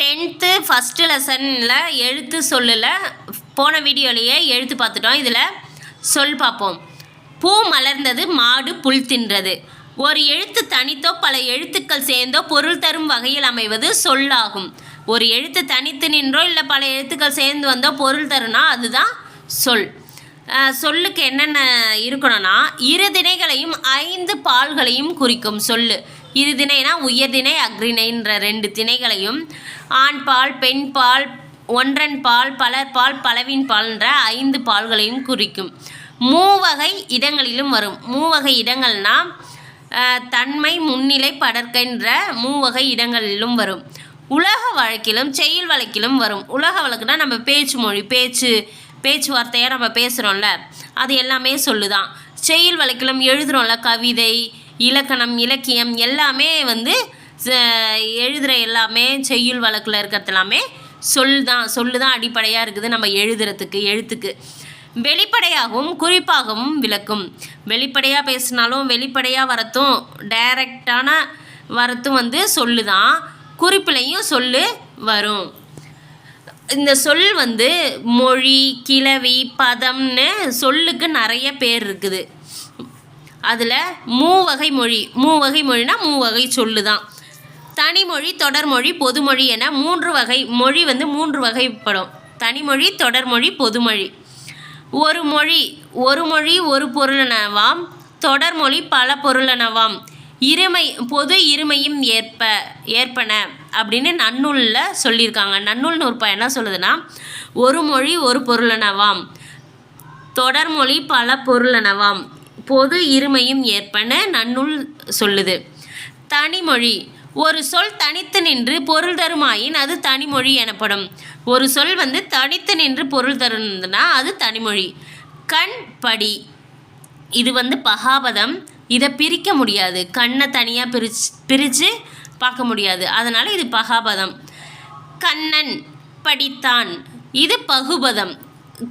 Tenth first லெசனில் எழுத்து சொல்லில் போன வீடியோலேயே எழுத்து பார்த்துட்டோம். இதில் சொல் பார்ப்போம். பூ மலர்ந்தது மாடு புல் தின்றது. ஒரு எழுத்து தனித்தோ பல எழுத்துக்கள் சேர்ந்தோ பொருள் தரும் வகையில் அமைவது சொல்லாகும். ஒரு எழுத்து தனித்து நின்றோ இல்லை பல எழுத்துக்கள் சேர்ந்து வந்தோ பொருள் தரும்னா அதுதான் சொல். சொல்லுக்கு என்னென்ன இருக்கணும்னா இரு திணைகளையும் ஐந்து பால்களையும் குறிக்கும் சொல்லு. இரு திணைனா உயர்திணை அக்ரிணைன்ற ரெண்டு திணைகளையும் ஆண் பால் பெண் பால் ஒன்றன் பால் பலர் பால் பலவின் பால்ன்ற ஐந்து பால்களையும் குறிக்கும். மூவகை இடங்களிலும் வரும். மூவகை இடங்கள்னா தன்மை முன்னிலை படற்கின்ற மூவகை இடங்களிலும் வரும். உலக வழக்கிலும் செயல் வழக்கிலும் வரும். உலக வழக்குனா நம்ம பேச்சு மொழி பேச்சு பேச்சுவார்த்தையாக நம்ம பேசுகிறோம்ல அது எல்லாமே சொல்லுதான். செயல் வழக்கிலும் எழுதுகிறோம்ல கவிதை இலக்கணம் இலக்கியம் எல்லாமே வந்து எழுதுகிற எல்லாமே செய்யுள் வழக்கில் இருக்கிறது எல்லாமே சொல் தான் சொல்லு தான் அடிப்படையாக இருக்குது நம்ம எழுதுறதுக்கு எழுத்துக்கு. வெளிப்படையாகவும் குறிப்பாகவும் விளக்கும். வெளிப்படையாக பேசினாலும் வெளிப்படையாக வரத்தும் டைரக்டான வரத்தும் வந்து சொல்லு தான் குறிப்பிலையும் சொல்லு வரும். இந்த சொல் வந்து மொழி கிளவி பதம்னு சொல்லுக்கு நிறைய பேர் இருக்குது. அதில் மூவகை மொழி. மூவகை மொழினா மூவகை சொல்லு தான் தனிமொழி தொடர்மொழி பொதுமொழி என மூன்று வகை மொழி வந்து மூன்று வகைப்படும். தனிமொழி தொடர்மொழி பொதுமொழி ஒரு மொழி ஒரு மொழி ஒரு பொருளெனவாம் தொடர்மொழி பல பொருளெனவாம் இருமை பொது இருமையும் ஏற்ப ஏற்பன அப்படின்னு நன்னூலில் சொல்லியிருக்காங்க. நன்னூல் நூற்பா என்ன சொல்லுதுன்னா ஒரு மொழி ஒரு பொருளெனவாம் தொடர்மொழி பல பொருளெனவாம் பொது இருமையும் ஏற்பன நன்னூல் சொல்லுது. தனிமொழி. ஒரு சொல் தனித்து நின்று பொருள் தருமாயின் அது தனிமொழி எனப்படும். ஒரு சொல் வந்து தனித்து நின்று பொருள் தருந்ததுன்னா அது தனிமொழி. கண் படி. இது வந்து பகாபதம். இதை பிரிக்க முடியாது. கண்ணை தனியாக பிரிச்சு பிரித்து பார்க்க முடியாது. அதனால் இது பகாபதம். கண்ணன் படித்தான். இது பகுபதம்.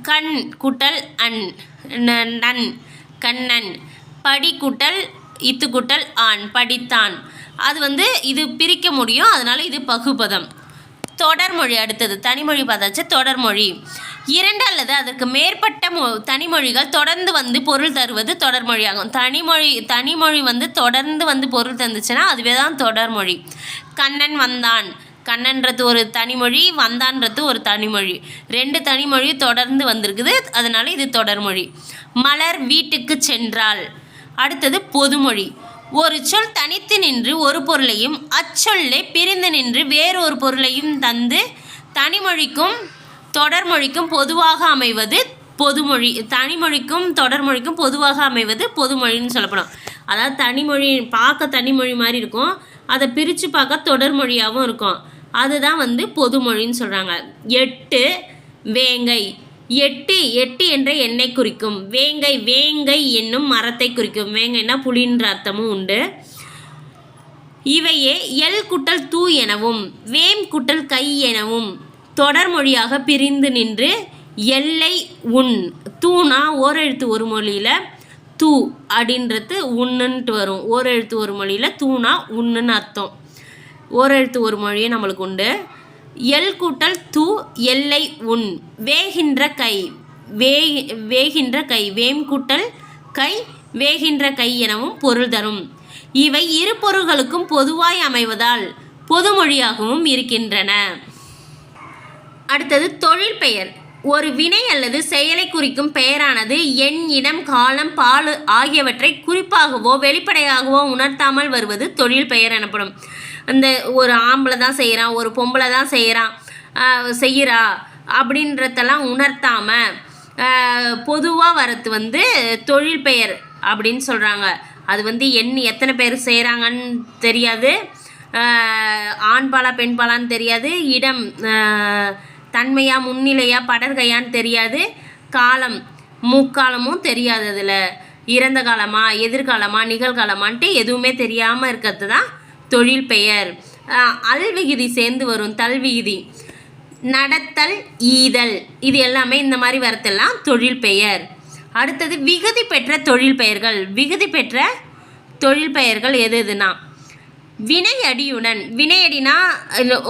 கண் குட்டல் அன் நன். கண்ணன். படிக்குட்டல் இத்துக்குட்டல் இத்து குட்டல் ஆண். படித்தான். அது வந்து இது பிரிக்க முடியும் அதனால் இது பகுபதம். தொடர்மொழி அடுத்தது. தனிமொழி பார்த்தாச்சு தொடர்மொழி. இரண்டு அல்லது அதற்கு மேற்பட்ட மொ தனிமொழிகள் தொடர்ந்து வந்து பொருள் தருவது தொடர்மொழியாகும். தனிமொழி தனிமொழி வந்து தொடர்ந்து வந்து பொருள் தந்துச்சுன்னா அதுவே தான் தொடர்மொழி. கண்ணன் வந்தான். கண்ணன்றது ஒரு தனிமொழி வந்தான்றது ஒரு தனிமொழி. ரெண்டு தனிமொழி தொடர்ந்து வந்திருக்குது. அதனால இது தொடர்மொழி மலர் வீட்டுக்கு சென்றால். அடுத்தது பொதுமொழி. ஒரு சொல் தனித்து நின்று ஒரு பொருளையும் அச்சொல்லை பிரிந்து நின்று வேறொரு பொருளையும் தந்து தனிமொழிக்கும் தொடர்மொழிக்கும் பொதுவாக அமைவது பொதுமொழி தனிமொழிக்கும் தொடர்மொழிக்கும் பொதுவாக அமைவது பொதுமொழின்னு சொல்லப்படும். அதாவது தனிமொழி பார்க்க தனிமொழி மாதிரி இருக்கும். அதை பிரித்து பார்க்க தொடர்மொழியாகவும் இருக்கும். அதுதான் வந்து பொதுமொழின்னு சொல்கிறாங்க எட்டு வேங்கை. எட்டு எட்டு என்ற எண்ணெய் குறிக்கும். வேங்கை வேங்கை என்னும் மரத்தை குறிக்கும். வேங்கைன்னா புலின்ற அர்த்தமும் உண்டு. இவையே எல் குட்டல் தூ எனவும் வேம் குட்டல் கை எனவும் தொடர்மொழியாக பிரிந்து நின்று எல்லை உன் தூணா ஓரெழுத்து ஒரு மொழியில் தூ அப்படின்றது உண்ணுன்ட்டு வரும். ஓரெழுத்து ஒரு மொழியில் தூணா உண்ணுன்னு அர்த்தம். ஓரெழுத்து ஒரு மொழியும் நம்மளுக்கு உண்டு. எல் கூட்டல் தூ எல்லை உன் வேகின்ற கை வே வேகின்ற கை வேம் கூட்டல் கை வேகின்ற கை எனவும் பொருள் தரும். இவை இரு பொருள்களுக்கும் பொதுவாய் அமைவதால் பொதுமொழியாகவும் இருக்கின்றன. அடுத்தது தொழில் பெயர். ஒரு வினை அல்லது செயலை குறிக்கும் பெயரானது எண் இடம் காலம் பால் ஆகியவற்றை குறிப்பாகவோ வெளிப்படையாகவோ உணர்த்தாமல் வருவது தொழில் பெயர் எனப்படும். அந்த ஒரு ஆம்பளை தான் செய்கிறான் ஒரு பொம்பளை தான் செய்கிறான் செய்கிறா அப்படின்றதெல்லாம் உணர்த்தாமல் பொதுவாக வரது வந்து தொழில் பெயர் அப்படின்னு சொல்கிறாங்க அது வந்து எண் எத்தனை பேர் செய்கிறாங்கன்னு தெரியாது. ஆண்பாலா பெண்பாலான்னு தெரியாது. இடம் தன்மையாக முன்னிலையாக படர்கையான்னு தெரியாது. காலம் முக்காலமும் தெரியாது அதில். இறந்த காலமாக எதிர்காலமாக நிகழ்காலமான்ட்டு எதுவுமே தெரியாமல் இருக்கிறது தான் தொழில் பெயர். அல்விகுதி சேர்ந்து வரும் தல்விகுதி நடத்தல் ஈதல். இது எல்லாமே இந்த மாதிரி வரத்தெல்லாம் தொழில் பெயர். அடுத்தது விகுதி பெற்ற தொழில் பெயர்கள். விகுதி பெற்ற தொழில் பெயர்கள் எது எதுனா? வினையடியுடன். வினையடினா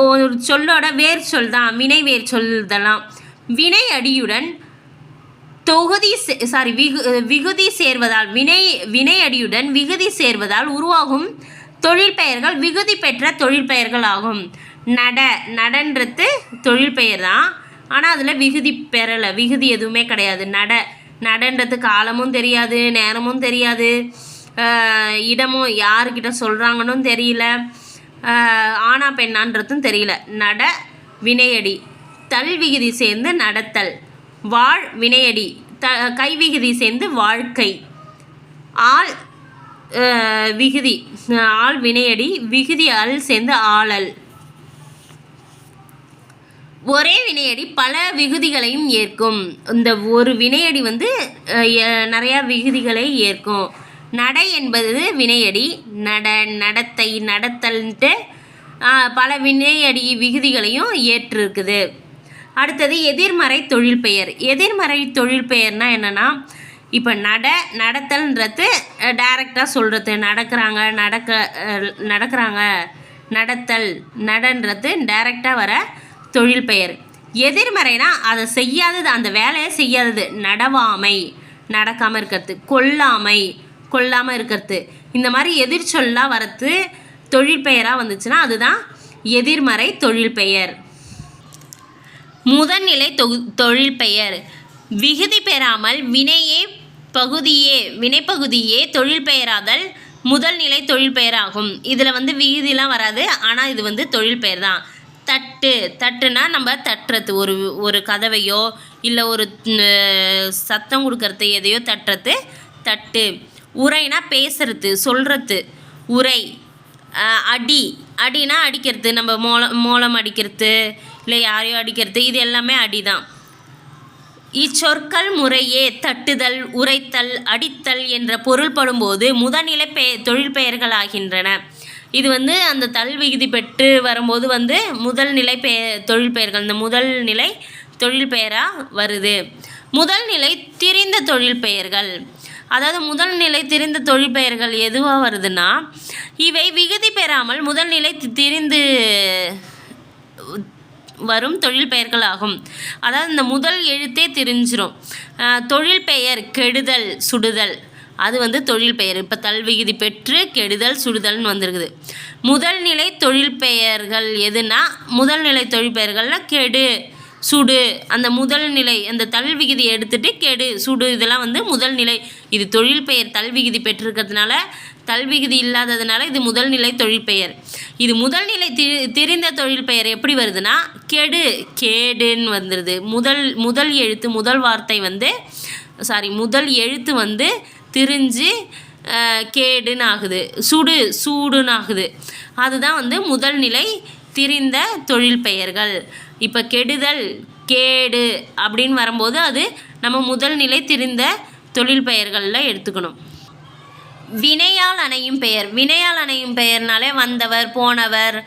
ஒரு சொல்லோட வேர் சொல் தான். வினை வேர் சொல் இதெல்லாம். வினையடியுடன் தொகுதி சாரி விகு விகுதி சேர்வதால் வினை வினையடியுடன் விகுதி சேர்வதால் உருவாகும் தொழிற்பெயர்கள் விகுதி பெற்ற தொழிற்பெயர்கள் ஆகும். நட நடன்றது தொழிற்பெயர் தான். ஆனால் அதில் விகுதி பெறலை. விகுதி எதுவுமே கிடையாது. நட நடன்றது காலமும் தெரியாது நேரமும் தெரியாது. இடமும் யாருக்கிட்ட சொல்கிறாங்கன்னு தெரியல. ஆனா பெண்ணான்றதும் தெரியல. நட வினையடி. தல் விகுதி சேர்ந்து நடத்தல். வாழ் வினையடி. த கை விகுதி சேர்ந்து வாழ்க்கை. ஆள் விகுதி. ஆள் வினையடி விகுதி அல் சேர்ந்து ஆளல். ஒரே வினையடி பல விகுதிகளையும் ஏற்கும். இந்த ஒரு வினையடி வந்து நிறையா விகுதிகளை ஏற்கும். நடை என்பது வினையடி. நட நடத்தை நடத்தல்ன்ட்டு பல வினையடி விகுதிகளையும் ஏற்றிருக்குது. அடுத்தது எதிர்மறை தொழில் பெயர். எதிர்மறை தொழில் பெயர்னால் என்னென்னா இப்போ நட நடத்தல்ன்றது டைரெக்டாக சொல்கிறது நடக்கிறாங்க நடக்க நடக்கிறாங்க. நடத்தல் நடன்றது டைரெக்டாக வர தொழில் பெயர். எதிர்மறைனா அதை செய்யாதது அந்த வேலையை செய்யாதது. நடவாமை நடக்காமல் இருக்கிறது. கொல்லாமை கொல்லாமல் இருக்கிறது. இந்த மாதிரி எதிர்ச்சொல்லாக வரத்து தொழில் பெயராக வந்துச்சுன்னா அதுதான் எதிர்மறை தொழில் பெயர். முதல்நிலை தொகு தொழில் பெயர். விகுதி பெறாமல் வினையே பகுதியே வினைப்பகுதியே தொழில் பெயராதல் முதல்நிலை தொழில் பெயராகும். இதில் வந்து விகுதிலாம் வராது ஆனால் இது வந்து தொழில் பெயர் தான் தட்டு தட்டுனா நம்ம தட்டுறது. ஒரு ஒரு கதவையோ இல்லை ஒரு சத்தம் கொடுக்கறது எதையோ தட்டுறது. தட்டு. உரைனா பேசுறது சொல்கிறது உரை. அடி. அடினா அடிக்கிறது நம்ம மோளம் மோளம் அடிக்கிறது இல்லை யாரையோ அடிக்கிறது இது எல்லாமே அடி தான் இச்சொற்கள் முறையே தட்டுதல் உரைத்தல் அடித்தல் என்ற பொருள்படும்போது முதல்நிலை பெ தொழில் பெயர்களாகின்றன. இது வந்து அந்த தல் விகுதி பெற்று வரும்போது வந்து முதல் நிலை பெ தொழில் பெயர்கள் இந்த முதல் நிலை தொழில் பெயராக வருது. முதல் நிலை திரிந்த தொழில் பெயர்கள். அதாவது முதல் நிலை திரிந்த தொழில் பெயர்கள் எதுவாக வருதுன்னா இவை விகுதி பெறாமல் முதல் நிலை திரிந்து வரும் தொழில் பெயர்கள் ஆகும். அதாவது இந்த முதல் எழுத்தே தெரிஞ்சிடும் தொழில் பெயர் கெடுதல் சுடுதல். அது வந்து தொழில் பெயர். இப்போ தல்விகுதி பெற்று கெடுதல் சுடுதல்னு வந்திருக்குது. முதல் நிலை தொழில் பெயர்கள் எதுனா முதல் நிலை தொழில் பெயர்கள்னால் கெடு சுடு. அந்த முதல் நிலை அந்த தல்விகுதி எடுத்துகிட்டு கெடு சுடு இதெல்லாம் வந்து முதல் நிலை. இது தொழில் பெயர் தல்விகுதி பெற்றிருக்கிறதுனால தல்விகுதி இல்லாததுனால இது முதல்நிலை தொழிற்பெயர். இது முதல்நிலை தி திரிந்த தொழில் பெயர் எப்படி வருதுன்னா கெடு கேடுன்னு வந்துடுது முதல் முதல் எழுத்து முதல் வார்த்தை வந்து சாரி முதல் எழுத்து வந்து திரிஞ்சு கேடுன்னு ஆகுது. சுடு சூடுன்னு ஆகுது. அதுதான் வந்து முதல் நிலை திரிந்த தொழில் பெயர்கள் இப்போ கெடுதல் கேடு அப்படின்னு வரும்போது அது நம்ம முதல் நிலை திரிந்த தொழில் பெயர்களில் எடுத்துக்கணும். வினையால் அணையும் பெயர். வினையால் அணையும் பெயர்னாலே வந்தவர் போனவர்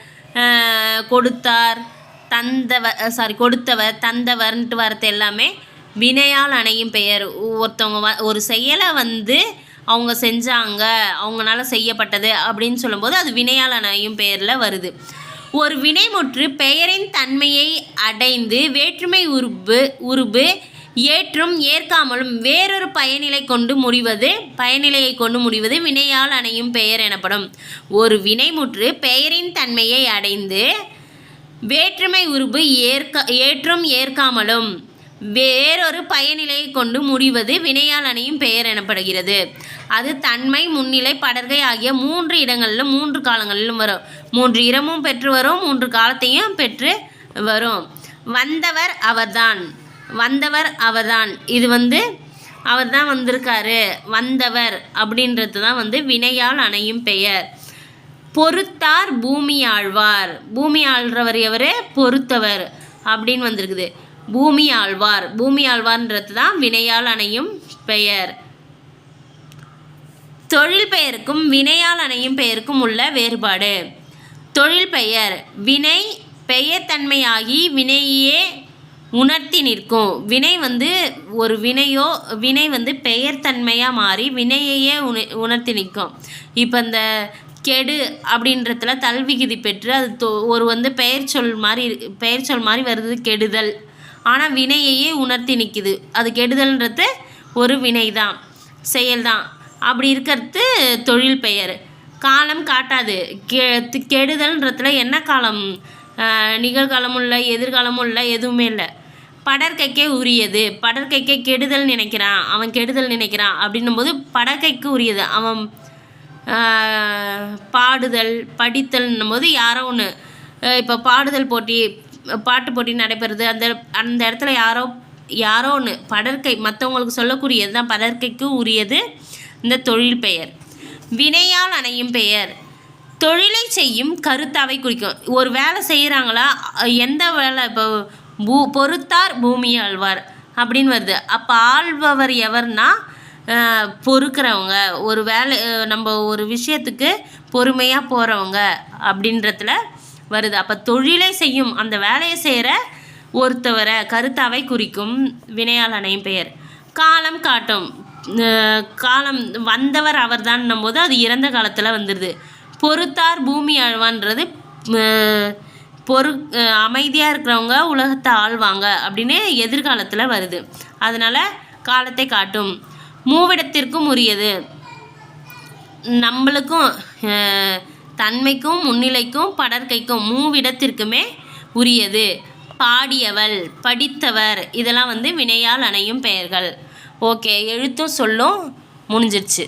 கொடுத்தார் தந்தவர் சாரி கொடுத்தவர் தந்தவர்ன்ட்டு வரது எல்லாமே வினையால் அணையும் பெயர். ஒருத்தவங்க வ ஒரு செயலை வந்து அவங்க செஞ்சாங்க அவங்களால செய்யப்பட்டது அப்படின்னு சொல்லும்போது அது வினையால் அணையும் பெயரில் வருது. ஒரு வினைமுற்று பெயரின் தன்மையை அடைந்து வேற்றுமை உருபு உருபு ஏற்றும் ஏற்காமலும் வேறொரு பயனிலை கொண்டு முடிவது பயனிலையை கொண்டு முடிவது வினையால் அணையும் பெயர் எனப்படும். ஒரு வினைமுற்று பெயரின் தன்மையை அடைந்து வேற்றுமை உருபு ஏற்க ஏற்றும் ஏற்காமலும் வேறொரு பயனிலையை கொண்டு முடிவது வினையால் அணையும் பெயர் எனப்படுகிறது. அது தன்மை முன்னிலை படர்கை ஆகிய மூன்று இடங்களிலும் மூன்று காலங்களிலும் வரும். மூன்று இடமும் பெற்று வரும் மூன்று காலத்தையும் பெற்று வரும். வந்தவர் அவர்தான். வந்தவர் அவர்தான். இது வந்து அவர் தான் வந்திருக்காரு. வந்தவர் அப்படின்றது தான் வந்து வினையால் அணையும் பெயர். பொறுத்தார் பூமி ஆழ்வார். பூமி ஆள்றவர் எவர்? பொறுத்தவர் அப்படின்னு வந்திருக்குது. பூமி ஆழ்வார். பூமி ஆழ்வார்ன்றது தான் வினையால் அணையும் பெயர். தொழில் பெயருக்கும் வினையால் அணையும் பெயருக்கும் உள்ள வேறுபாடு. தொழில் பெயர். வினை பெயர் தன்மையாகி வினையே உணர்த்தி நிற்கும். வினை வந்து ஒரு வினையோ வினை வந்து பெயர் தன்மையாக மாறி வினையையே உண உணர்த்தி நிற்கும். இப்போ இந்த கெடு அப்படின்றதுல தல்விகுதி பெற்று அது தொ- ஒரு வந்து பெயர் சொல் மாதிரி பெயர் சொல் மாதிரி வருது கெடுதல். ஆனால் வினையையே உணர்த்தி நிற்கிது அது கெடுதல்ன்றது ஒரு வினை தான் செயல் தான் அப்படி இருக்கிறது தொழில் பெயர். காலம் காட்டாது. கெ கெடுதல்ன்றதுல என்ன காலம்? நிகழ்காலமும் இல்லை எதிர்காலமும் இல்லை எதுவுமே இல்லை. படற்கைக்கே உரியது. படற்கைக்கே கெடுதல் நினைக்கிறான். அவன் கெடுதல் நினைக்கிறான். அப்படின்னும் போது படற்கைக்கு உரியது. அவன் பாடுதல் படித்தல்னும் போது யாரோ ஒன்று இப்போ பாடுதல் போட்டி பாட்டு போட்டி நடைபெறுது. அந்த அந்த இடத்துல யாரோ யாரோ ஒன்று படற்கை மற்றவங்களுக்கு சொல்லக்கூடியது தான் படற்கைக்கு உரியது. இந்த தொழில் பெயர். வினையால் அணையும் பெயர். தொழிலை செய்யும் கருத்தாவை குறிக்கும். ஒரு வேலை செய்கிறாங்களா எந்த வேலை இப்போ பூ பொறுத்தார் பூமி ஆழ்வார் அப்படின்னு வருது. அப்போ ஆள்பவர் எவர்னா பொறுக்கிறவங்க. ஒரு வேலை நம்ம ஒரு விஷயத்துக்கு பொறுமையாக போகிறவங்க அப்படின்றதுல வருது. அப்போ தொழிலை செய்யும் அந்த வேலையை செய்கிற ஒருத்தவரை கருத்தாவை குறிக்கும் வினையாளனையும் பெயர். காலம் காட்டும். காலம் வந்தவர் அவர்தான்னும் போது அது இறந்த காலத்தில் வந்துடுது பொறுத்தார் பூமி ஆழ்வான்றது பொறு அமைதியாக இருக்கிறவங்க உலகத்தை ஆள்வாங்க அப்படின்னு எதிர்காலத்தில் வருது. அதனால் காலத்தை காட்டும். மூவிடத்திற்கும் உரியது. நம்மளுக்கும் தன்மைக்கும் முன்னிலைக்கும் படற்கைக்கும் மூவிடத்திற்குமே உரியது. பாடியவள் படித்தவர் இதெல்லாம் வந்து வினையால் அணையும் பெயர்கள். ஓகே எழுத்தும் சொல்லும் முடிஞ்சிருச்சு.